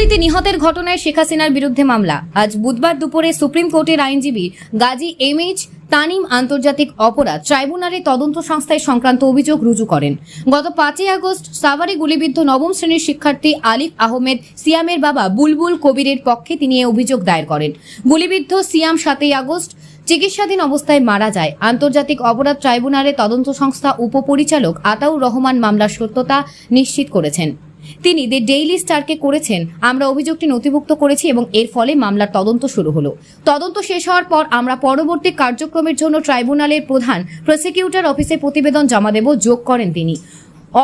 কুলতলিতে নিহতের ঘটনায় শেখ হাসিনার বিরুদ্ধে মামলা। আজ বুধবার দুপুরে সুপ্রিম কোর্টের আইনজীবী গাজী এম এইচ তানিম আন্তর্জাতিক অপরাধ ট্রাইব্যুনালে তদন্ত সংস্থায় সংক্রান্ত অভিযোগ রুজু করেন। গত পাঁচই আগস্ট সাভারে গুলিবিদ্ধ নবম শ্রেণির শিক্ষার্থী আলিফ আহমেদ, সিয়ামের বাবা বুলবুল কবিরের পক্ষে তিনি এই অভিযোগ দায়ের করেন। গুলিবিদ্ধ সিয়াম সাতই আগস্ট চিকিৎসাধীন অবস্থায় মারা যায়। আন্তর্জাতিক অপরাধ ট্রাইব্যুনালে তদন্ত সংস্থা উপপরিচালক আতাউর রহমান মামলার সত্যতা নিশ্চিত করেছেন। তিনি দ্য ডেইলি স্টারকে করেছেন, আমরা অভিযোগটি নথিভুক্ত করেছি এবং এর ফলে মামলার তদন্ত শুরু হলো। তদন্ত শেষ হওয়ার পর আমরা পরবর্তী কার্যক্রমের জন্য ট্রাইব্যুনালের প্রধান প্রসিকিউটর অফিসে প্রতিবেদন জমা দেব, যোগ করেন তিনি।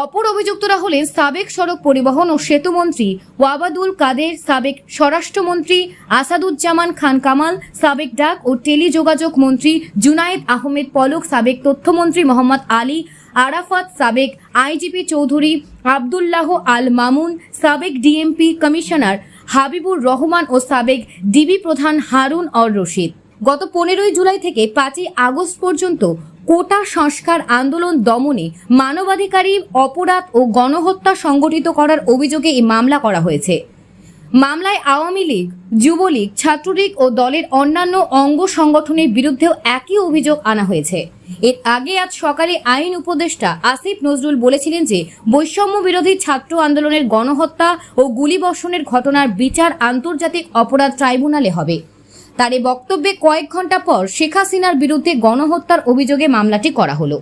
অপর অভিযুক্তরা হলেন সাবেক সড়ক পরিবহন ও সেতু মন্ত্রী ওয়াবাদুল কাদের, সাবেক স্বরাষ্ট্রমন্ত্রী আসাদুজ্জামান খান কামাল, সাবেক ডাক ও টেলিযোগাযোগ মন্ত্রী জুনায়েদ আহমেদ পলক, সাবেক তথ্যমন্ত্রী মোহাম্মদ আলী আরাফাত, সাবেক আইজিপি চৌধুরী আবদুল্লাহ আল মামুন সাবেক ডিএমপি কমিশনার হাবিবুর রহমান ও সাবেক ডিবি প্রধান হারুন অর রশিদ গত পনেরোই জুলাই থেকে পাঁচই আগস্ট পর্যন্ত কোটা সংস্কার আন্দোলন দমনে মানবাধিকারী অপরাধ ও গণহত্যা সংগঠিত করার অভিযোগে এই মামলা করা হয়েছে। মামলায় আওয়ামী লীগ, যুবলীগ, ছাত্রলীগ ও দলের অন্যান্য অঙ্গ সংগঠনের বিরুদ্ধেও একই অভিযোগ আনা হয়েছে। এর আগে আজ সকালে আইন উপদেষ্টা আসিফ নজরুল বলেছিলেন যে, বৈষম্য বিরোধী ছাত্র আন্দোলনের গণহত্যা ও গুলিবর্ষণের ঘটনার বিচার আন্তর্জাতিক অপরাধ ট্রাইব্যুনালে হবে। তার এই বক্তব্যে কয়েক ঘণ্টা পর শেখ হাসিনার বিরুদ্ধে গণহত্যার অভিযোগে মামলাটি করা হলো।